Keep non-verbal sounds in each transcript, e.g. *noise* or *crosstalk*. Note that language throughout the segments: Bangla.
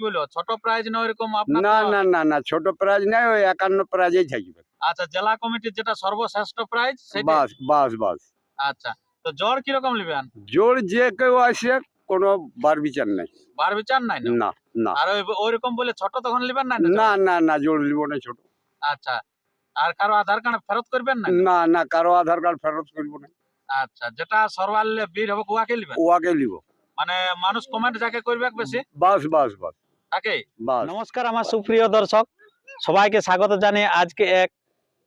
কি বলব ছোট প্রাইজ না আপনার না না না না ছোট প্রাইজ নাই ওই একান্ন প্রাইজেই থাকবে। আচ্ছা জেলা কমিটির যেটা সর্বশ্রেষ্ঠ প্রাইজ সেটা বাস বাস বাস। আচ্ছা তো কীরকম নেবেন? জোর যে কেউ আসে কোনো বার বিচার নাই। বার বিচার নাই না? না আর ওই বলে ছোট তখন নেবেন না? না না না জোর না ছোট। আচ্ছা আর কারও আধার কার্ড ফেরত করবেন না? না না কারও আধার কার্ড ফেরত করব না। আচ্ছা যেটা সর্বাল্লে বীর হবে কুয়াকে নেবেন? ওয়াকে লিব মানে মানুষ কমেন্ট যাকে করবে বেশি? বাস বাস বাস। নমস্কার আমার সুপ্রিয় দর্শক। সবাইকে স্বাগত জানিয়ে আজকে এক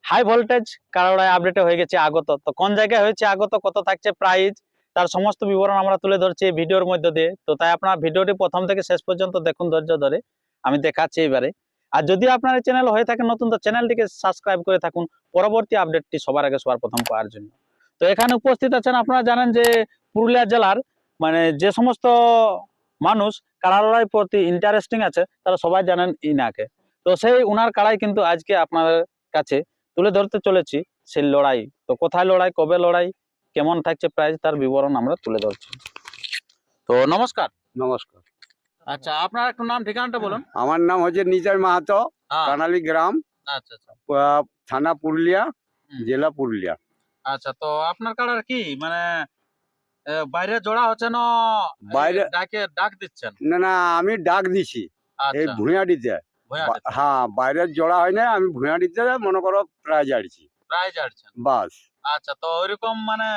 হাই ভোল্টেজ কারোড়ায় আপডেটে হয়ে গেছে আগত। তো কোন জায়গায় হয়েছে আগত কত থাকছে প্রাইজ তার সমস্ত বিবরণ আমরা তুলে ধরছি এই ভিডিওর মধ্যে দিয়ে। তো তাই আপনার ভিডিওটি প্রথম থেকে শেষ পর্যন্ত দেখুন ধৈর্য ধরে। আমি দেখাচ্ছি এবারে। আর যদি আপনার এই চ্যানেল হয়ে থাকে নতুন তো চ্যানেলটিকে সাবস্ক্রাইব করে থাকুন। পরবর্তী আপডেটটি সবার আগে সবার প্রথম পাওয়ার জন্য। তো এখানে উপস্থিত আছেন আপনারা জানেন যে পুরুলিয়া জেলার মানে যে সমস্ত মানুষ কারালড়াই প্রতি ইন্টারেস্টিং আছে তারা সবাই জানেন ইনাকে। তো সেই উনার কাড়াই কিন্তু আজকে আপনাদের কাছে তুলে ধরতে চলেছি সেই লড়াই। তো কোথায় লড়াই কবে লড়াই কেমন থাকছে প্রাইস তার বিবরণ আমরা তুলে ধরছি। তো নমস্কার। নমস্কার। আচ্ছা আপনার একটু নাম ঠিকানাটা বলুন। আমার নাম হচ্ছে নিতাই মাহাতো হ্যাঁ, কানালি গ্রাম আচ্ছা আচ্ছা। থানা পুরুলিয়া জেলা পুরুলিয়া। আচ্ছা তো আপনার কাড়ার কি? মানে বাইরে জোড়া হচ্ছে না। বাইরে- ডাকে ডাক দিচ্ছেন। না না আমি ডাক দিছি। এই আচ্ছা। ভুঁয়াডিতে। হ্যাঁ বাইরের জোড়া হয় না আমি ভুঁয়াডিতে মনে করো প্রাইজ আড়ছি প্রাইজ আড়ছেন বাস। আচ্ছা তো ওইরকম মানে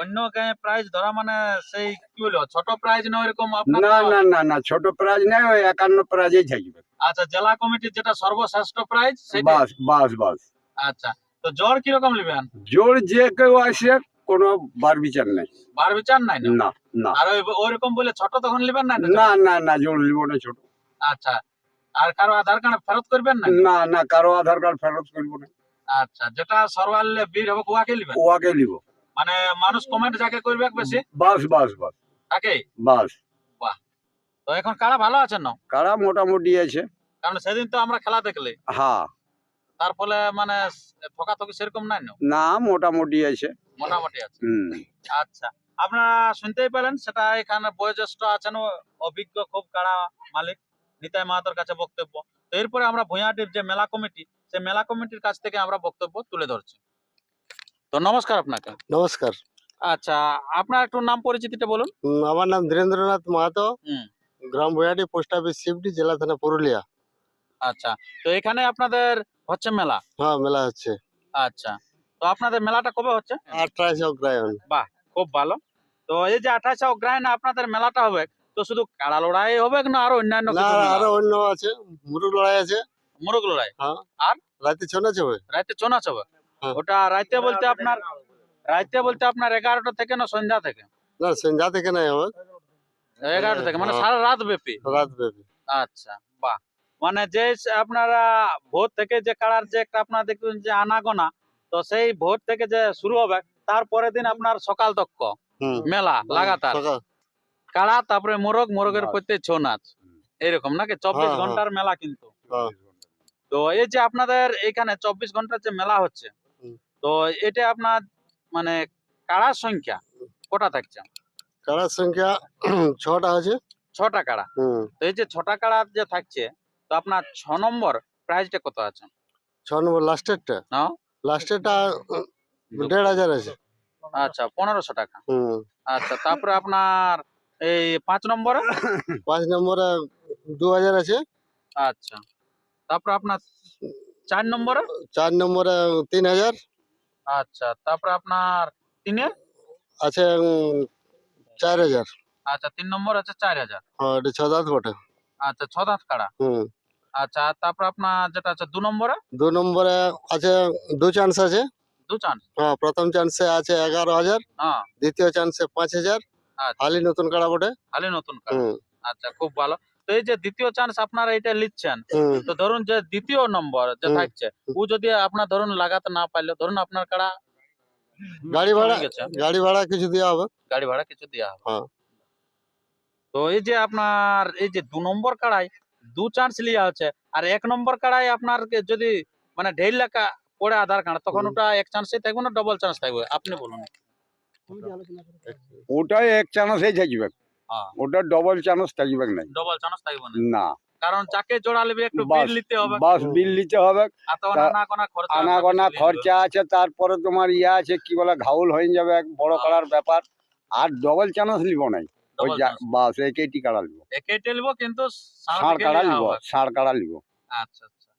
অন্য গায়ে প্রাইজ ধরা মানে সেই কি বলব ছোট প্রাইজ না ওইরকম আপনার না না না না ছোট প্রাইজ নাই ওই একান্ন প্রাইজেই থাকবে। আচ্ছা জেলা কমিটির যেটা সর্বশ্রেষ্ঠ প্রাইজ বাস বাস বাস। আচ্ছা তো জ্বর কীরকম নেবেন? জোর যে কেউ আসে কোনো বার বিচার নাই। বার বিচার নাই না? না আর ওই ওইরকম বলে ছোট তখন নেবেন না না না না জোর লিব না ছোট। আচ্ছা। আর কারও আধার কার্ড ফেরত করবেন না? না না কারও আধার কার্ড ফেরত করব না। আচ্ছা যেটা সর্বাল্লে বীর হবে কুয়াকে নেবেন? ওয়াকে লিব মানে মানুষ কমেন্ট যাকে করবে বেশি? বাস বাস বাস। তাকে? বাস। তো এখন কারা ভালো আছেন না কারা মোটামুটি আছে? কারণ সেদিন তো আমরা খেলা দেখলে। হ্যাঁ। তার ফলে মানে ঠকাঠকি সেরকম নাই না? মোটামুটি আছে। মোটামুটি আছে। আচ্ছা আপনারা শুনতেই পেলেন সেটা এখানে বয়োজ্যেষ্ঠ আছেন অভিজ্ঞ খুব কাড়া মালিক নিতাই মাহাতোর কাছে বক্তব্য। তো এরপরে আমরা ভূঁয়াটির যে মেলা কমিটি সেই মেলা কমিটির কাছ থেকে আমরা বক্তব্য তুলে ধরছি। তো নমস্কার আপনাকে। নমস্কার। আচ্ছা আপনার একটু নাম পরিচিতিটা বলুন। আমার নাম ধীরেন্দ্রনাথ মাহাতো হুম। গ্রাম বয়াটি পোস্ট অফিস শিফটি জেলা থানা পুরুলিয়া। আচ্ছা তো এখানে আপনাদের হচ্ছে মেলা? হ্যাঁ মেলা হচ্ছে। আচ্ছা তো আপনাদের মেলাটা কবে হচ্ছে? আঠাশ অগ্রায়ণ। খুব ভালো। তো এই যে আঠাশে অগ্রায়ণে আপনাদের মেলাটা হবে তো শুধু কাড়া লড়াই হবে না আরও অন্যান্য না আরও অন্য আছে মুরুগ লড়াই আছে। মোরগ লড়াই? রাতে ছৌ নাচ হবে রাতে চো নাচ হবে হ্যাঁ। ওটা রাতে বলতে আপনার রাতে বলতে আপনার এগারোটা থেকে না সন্ধ্যা থেকে? না সন্ধ্যা থেকে নাই হবে। এগারোটা থেকে মানে হ্যাঁ। সারা রাত ব্যাপী? রাত ব্যাপী। আচ্ছা বাহ। মানে যে আপনারা ভোর থেকে যে কাড়ার যে একটা আপনার দেখবেন যে আনাগোনা তো সেই ভোর থেকে যে শুরু হবে তারপরের দিন আপনার সকাল তক মেলা লাগাতার। কাড়া তারপরে মোরগ মোরগের বাস। প্রত্যেক ছৌ নাচ এরকম নাকি? চব্বিশ হ্যাঁ, ঘণ্টার মেলা কিন্তু। হ্যাঁ। তো এই যে আপনাদের এখানে চব্বিশ ঘণ্টার যে মেলা হচ্ছে তো এটা আপনার মানে কাড়ার সংখ্যা কটা থাকছে? কারার সংখ্যা *clears throat* ছটা আছে। ছটা কাড়া তো এই যে ছটা কাড়া যে থাকছে তো আপনার ছ নম্বর প্রাইসটা কত আছে? ছ নম্বর লাস্টেরটা না? লাস্টেরটা দেড় হাজার আছে। আচ্ছা পনেরোশো টাকা। হুম। আচ্ছা তারপরে আপনার এই পাঁচ নম্বরে? পাঁচ নম্বরে দু হাজার আছে। আচ্ছা তারপরে আপনার চার নম্বরে? চার নম্বরে তিন হাজার। আচ্ছা তারপরে আপনার তিনে? আছে চার হাজার। আচ্ছা তিন নম্বর আছে চার হাজার। হ্যাঁ ছ দাঁত বটে। আচ্ছা ছ দাঁত কাড়া। হুম। আচ্ছা তারপর আপনার যেটা আছে দু নম্বরে? দু নম্বরে আছে দু চান্স আছে। দু চান্স হ্যাঁ প্রথম চান্সে আছে এগারো হাজার হ্যাঁ। দ্বিতীয় চান্সে পাঁচ হাজার আচ্ছা। হালি নতুন কাড়া বটে। খালি নতুন কাড়া। আচ্ছা খুব ভালো। তো এই যে দ্বিতীয় চান্স আপনারা এটা নিচ্ছেন তো ধরুন যে দ্বিতীয় নম্বর যে থাকছে ও যদি আপনার ধরুন লাগাতে না পারলে ধরুন আপনার কাড়া গাড়ি ভাড়া গাড়ি ভাড়া কিছু দেওয়া হবে। গাড়ি ভাড়া কিছু দেওয়া হবে। হ্যাঁ। তো এই যে আপনার এই যে দু নম্বর কাড়াই দু চান্স লিয়া হচ্ছে আর এক নম্বর কাড়াই আপনার যদি মানে ঢের লেখা পড়ে আধার কার্ড তখন ওটা এক চান্সে থাকবে না ডবল চান্স থাকবে আপনি বলুন। ওটাই এক চান্সেই থাকবে। হ্যাঁ। ওটা ডবল চান্স থাকবে নাই ডবল চান্স থাকবে না। না। কারণ যাকে জোড়া নেবে একটু বিল নিতে হবে। বাস বিল নিতে হবে। আনাগোনা খরচা আছে তারপরে তোমার ইয়ে আছে কি বলে ঘাউল হয়ে যাবে এক বড় করার ব্যাপার। আর ডবল চান্স নিব নাই। ওই Double যা- chance। বাস একেইটি কাড়া লিব। একেইটে নিবো কিন্তু ষাঁড় ষাঁড় কাড়া লিব ষাঁড় কাড়া লিব। আচ্ছা আচ্ছা।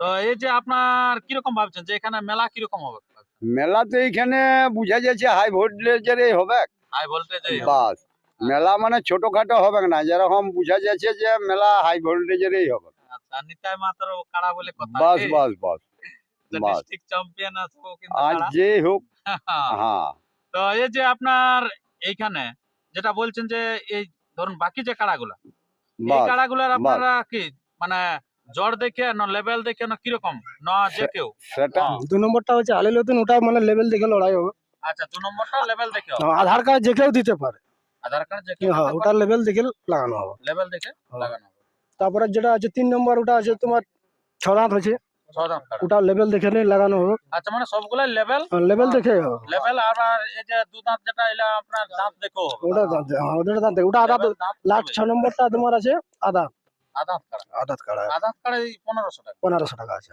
তো এই যে আপনার কীরকম ভাবছেন যে এখানে মেলা কীরকম হবে? মেলা তো বুঝা যাচ্ছে হাই ভোল্টেজেরই হবে। High voltage bus. মেলা মানে ছোটখাটো হবে না যেরকম বুঝা যাচ্ছে যে মেলা হাই ভোল্টেজেরই হবে। আচ্ছা নিতাই মাত্র কাড়া বলে কথা বাস বাস বাস বাস। ডিস্ট্রিক্ট চ্যাম্পিয়ন আছে ও কিন্তু আজ যে হোক। *laughs* হ্যাঁ। তো এই যে আপনার এইখানে যেটা বলছেন যে এই ধরুন বাকি যে কাড়াগুলা এই বাস কাড়াগুলার আপনারা কি মানে জ্বর দেখে না লেভেল দেখে না কীরকম? না যে কেউ? সেটা হ্যাঁ। দু নম্বরটা হচ্ছে আলী নতুন ওটা মানে লেভেল দেখে লড়াই হবে। আচ্ছা দু নম্বরটা লেভেল দেখে আধার কার্ড যে কেউ দিতে পারে। আধার কার্ড যে কেউ হ্যাঁ ওটা লেভেল দেখে লাগানো হবে। লেভেল দেখে হ্যাঁ। লাগানো হবে। তারপরে যেটা আছে তিন নম্বর ওটা আছে তোমার ছ দাঁত হচ্ছে ওটা লেভেল দেখে নিয়ে লাগানো হবে আচ্ছা মানে সবগুলাই লেভেল লেভেল দেখে লেভেল আর এই যে দু দাঁত যেটা এলা আপনার দাঁত দেখো। ওটা দাঁত হ্যাঁ, ওটা দাঁত দেখে। ওটা আদাত লাস্ট ছ নম্বরটা তোমার আছে আদাত আদাত কাড়া। আদাত কাড়া। আধার কার্ড এই পনেরোশো টাকা। পনেরোশো টাকা আছে।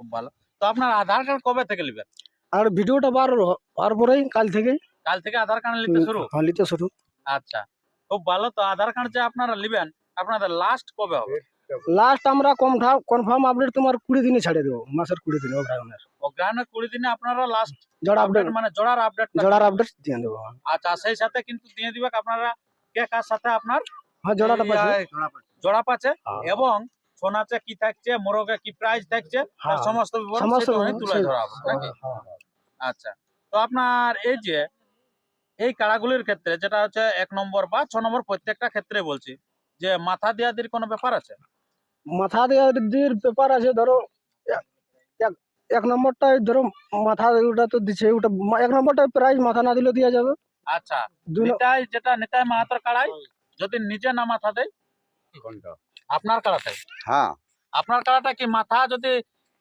খুব ভালো। তো আপনার আধার কার্ড কবে থেকে নেবেন? আর ভিডিওটা বার বার পরেই কাল থেকে কাল থেকে আধার কার্ড নিতে শুরু? হ্যাঁ, নিতে শুরু। আচ্ছা খুব ভালো। তো আধার কার্ড যে আপনারা নেবেন আপনাদের লাস্ট কবে হবে? লাস্ট আমরা কনফার্ম কনফার্ম আপডেট তোমার কুড়ি দিনে ছাড়ে দেবো মাসের কুড়ি দিনে অগ্রায়ণের অগ্রহণের কুড়ি দিনে আপনারা লাস্ট জোড়া আপডেট মানে জোড়ার আপডেট জোড়ার আপডেট দিয়ে দেবো। আচ্ছা সেই সাথে কিন্তু দিয়ে দিবে আপনারা কে কার সাথে আপনার? হ্যাঁ জোড়াটা পাচ্ছে। জোড়া পাচ্ছে। হ্যাঁ। এবং সোনাতে কি থাকছে মোরগে কি প্রাইস থাকছে তার হ্যাঁ। সমস্ত বিবরণ সমস্ত তুলে ধরা হবে নাকি? হ্যাঁ, আচ্ছা তো আপনার এই যে এই কাড়াগুলির ক্ষেত্রে যেটা হচ্ছে এক নম্বর বা ছ নম্বর প্রত্যেকটা ক্ষেত্রে বলছি যে মাথা দেওয়া দির কোনো ব্যাপার আছে? মাথা দেওয়ার দির ব্যাপার আছে ধরো এক- নম্বরটাই ধরো মাথা ওটা তো দিচ্ছে ওটা এক নম্বরটা প্রাইজ মাথা না দিলে দেওয়া যাবে। আচ্ছা নিতাই যেটা নিতাই মাহাতর কাড়াই যদি নিজে না মাথা দেয় আপনার কাড়াটাই হ্যাঁ। আপনার কাড়াটা কি মাথা যদি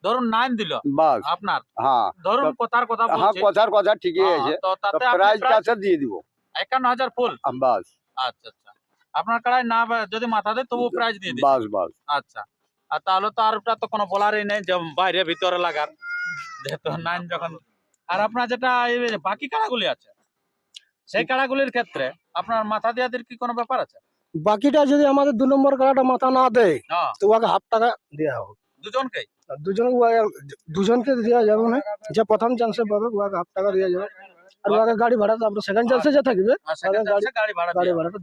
ধরুন নাইন দিল বাস। আপনার? হ্যাঁ। ধরুন কথার কথা হ্যাঁ কথার কথা ঠিকই হ্যাঁ, আছে তো তো তাতে প্রাইজ কাছে দিয়ে দিব। একান্ন হাজার ফুল। বাস। আচ্ছা আচ্ছা। আপনার কাড়াই না যদি মাথা দেয় তবু প্রাইজ দিয়ে দিই বাস বাস। আচ্ছা। আর তাহলে তো আর ওটা তো কোনো বলারই নেই যে বাইরে ভিতরে লাগার। যেহেতু নাইন যখন আর আপনার যেটা বাকি কাড়াগুলি আছে সেই কাড়াগুলির ক্ষেত্রে আপনার মাথা দেওয়াদের কি কোনো ব্যাপার আছে? বাকিটা যদি আমাদের দু নম্বর কাড়াটা মাথা না দেয় তো ওকে হাফ টাকা দেওয়া হবে। দুজনকেই? আর দুজন দুজনকে দেওয়া যাবে না। যে প্রথম চান্সে পাবে ওকে হাফ টাকা দেওয়া যাবে। আর গাড়ি ভাড়া সেকেন্ড চান্সে যে থাকবে গাড়ি-। ভাড়াটা দেওয়া হবে।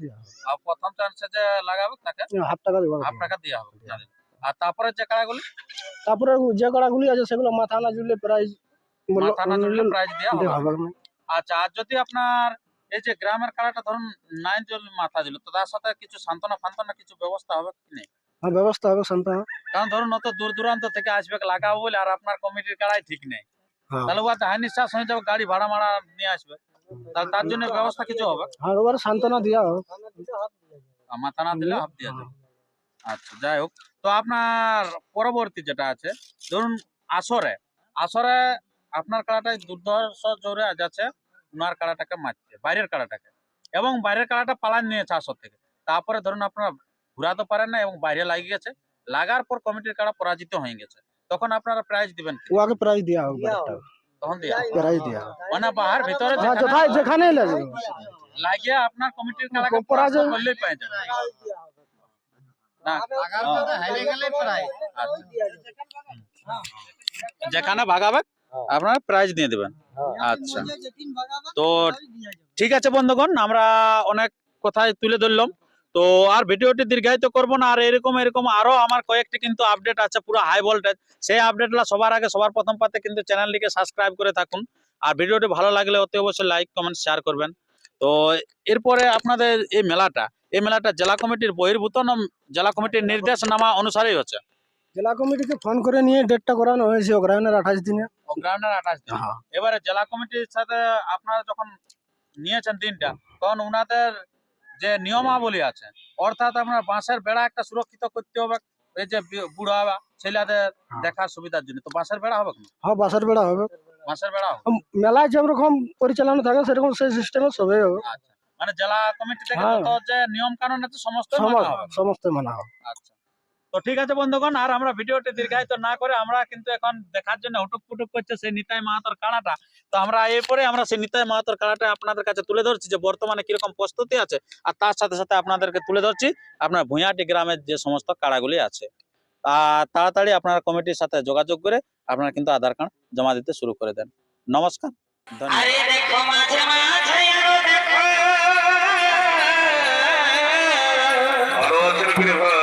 আর প্রথম চান্সে যে লাগাবে তাকে হাফ টাকা দেওয়া হাফ টাকা দেওয়া হবে আর তারপরে যে কাড়াগুলি? তারপরে যে কাড়াগুলি আছে সেগুলো মাথা না জুড়লে প্রাইজ মাথা না জুড়লে প্রাইজ দেওয়া হবে। আচ্ছা আর যদি আপনার এই যে গ্রামের কাড়াটা ধরুন নাইন মাথা দিল তো তার সাথে কিছু সান্ত্বনা ফান্তনা কিছু ব্যবস্থা হবে কি নেই? হ্যাঁ ব্যবস্থা হবে শান্ত কারণ ধরুন অত দূর দূরান্ত থেকে আসবে লাগাবো বলে আর আপনার কমিটির কাড়াই ঠিক নেই। হ্যাঁ। তাহলে ও হাই নিঃশ্বাস হয়ে যাবে গাড়ি ভাড়া মাড়া নিয়ে আসবে। তাহলে তার জন্য ব্যবস্থা কিছু হবে? আর ওবার সান্ত্বনা দেওয়া হবে মাথা না দিলে হাফ দিয়ে যাবে আচ্ছা যাই হোক। তো আপনার পরবর্তী যেটা আছে ধরুন আসরে। আসরে আপনার কাড়াটাই দুর্ধর্ষ জোরে যাচ্ছে উনার কাড়াটাকে মারছে বাইরের কাড়াটাকে এবং বাইরের কাড়াটা পালান নিয়েছে আসর থেকে। তারপরে ধরুন আপনারা ঘুরাতে পারেন না এবং বাইরে লাগিয়ে গেছে। লাগার পর কমিটির কাড়া পরাজিত হয়ে গেছে। তখন আপনারা প্রাইজ দিবেন কি? ওকে প্রাইজ দেওয়া হবে তখন দিয়ে প্রাইজ দেওয়া মানে বাহার ভিতরে হ্যাঁ যেখানে যেখানে লাগে। লাগিয়ে আপনার কমিটির কাড়াকে পরাজয়- করলেই পেয়ে যাবে। না আচ্ছা। যেখানে ভাগাবে আপনারা প্রাইজ দিয়ে দেবেন। আচ্ছা। তো ঠিক আছে বন্ধুগণ আমরা অনেক কথাই তুলে ধরলাম। তো আর ভিডিওটি দীর্ঘায়িত করব না আর এরকম এরকম আরও আমার কয়েকটি কিন্তু আপডেট আছে পুরো হাই ভোল্টেজ সেই আপডেটগুলো সবার আগে সবার প্রথম পাতে কিন্তু চ্যানেলটিকে সাবস্ক্রাইব করে থাকুন। আর ভিডিওটি ভালো লাগলে অতি অবশ্যই লাইক কমেন্ট শেয়ার করবেন। তো এরপরে আপনাদের এই মেলাটা এই মেলাটা জেলা কমিটির বহির্ভূত না জেলা কমিটির নির্দেশনামা অনুসারেই হচ্ছে? জেলা কমিটিকে ফোন করে নিয়ে ডেটটা করানো হয়েছে অগ্রায়ণের আঠাশ দিনে। অগ্রায়ণের আঠাশ দিন? হ্যাঁ। এবারে জেলা কমিটির সাথে আপনারা যখন নিয়েছেন দিনটা তখন উনাদের যে নিয়মাবলী আছে। অর্থাৎ আপনার বাঁশের বেড়া একটা সুরক্ষিত করতে হবে এই যে বুড়া ছেলেদের হ্যাঁ। দেখার সুবিধার জন্য। তো বাঁশের বেড়া হবে হ্যাঁ বাসার বেড়া হবে। বাঁশের বেড়া হবে। মেলায় যেরকম পরিচালনা থাকে সেরকম সেই সিস্টেমে সবই হবে। আচ্ছা। মানে জেলা কমিটি থেকে হ্যাঁ। যত যে নিয়ম কানুন আছে সমস্ত সমস্ত মানা হবে। আচ্ছা। তো ঠিক আছে বন্ধুগণ আর আমরা ভিডিওটি দীর্ঘায়িত না করে আমরা কিন্তু এখন দেখার জন্য হুটুক পুটুক করছে সেই নিতাই মাহাতর কাড়াটা তো আমরা এরপরে আমরা সেই নিতাই মাহাতর কাড়াটা আপনাদের কাছে তুলে ধরছি যে বর্তমানে কীরকম প্রস্তুতি আছে আর তার সাথে সাথে আপনাদেরকে তুলে ধরছি আপনার ভুঁয়াটি গ্রামের যে সমস্ত কাড়াগুলি আছে। আর তাড়াতাড়ি আপনারা কমিটির সাথে যোগাযোগ করে আপনারা কিন্তু আধার কার্ড জমা দিতে শুরু করে দেন। নমস্কার ধন্যবাদ।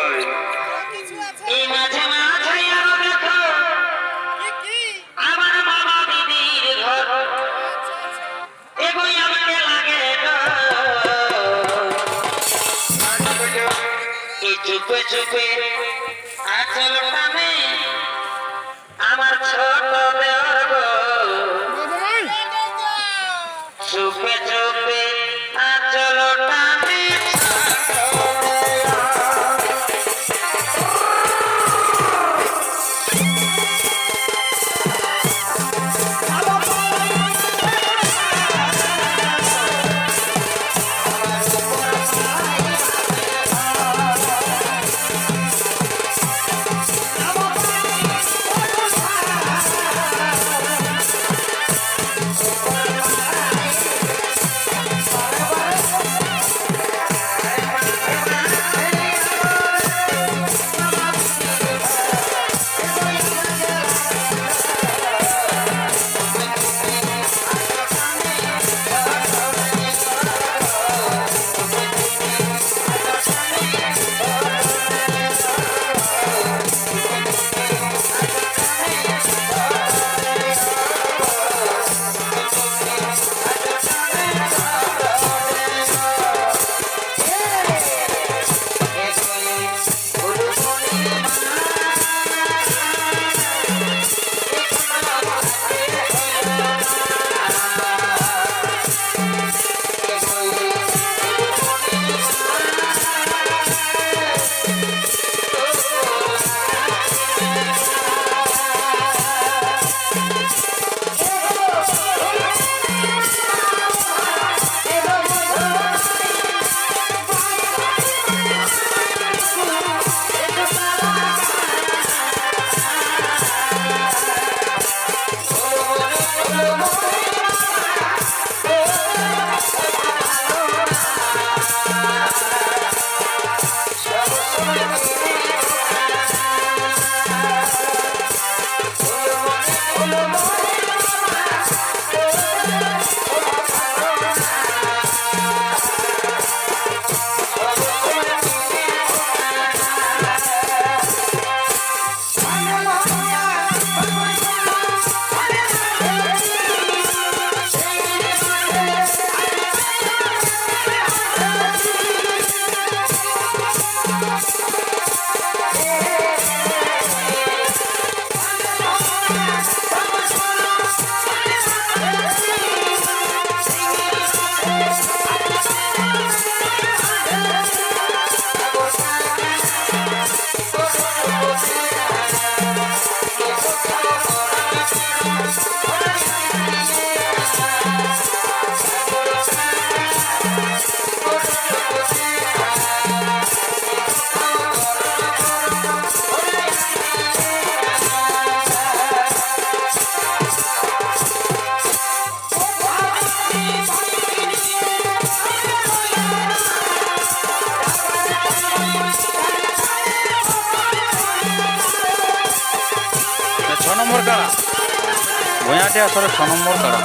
ভুঁয়াটি আসলে ছ নম্বর কাড়া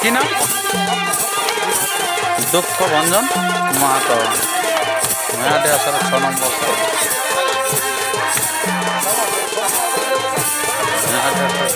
কি নাম? দুঃখ ভঞ্জন মাহাতো। ভুঁয়াটি আসলে ছ নম্বর ভুঁয়াটি আসলে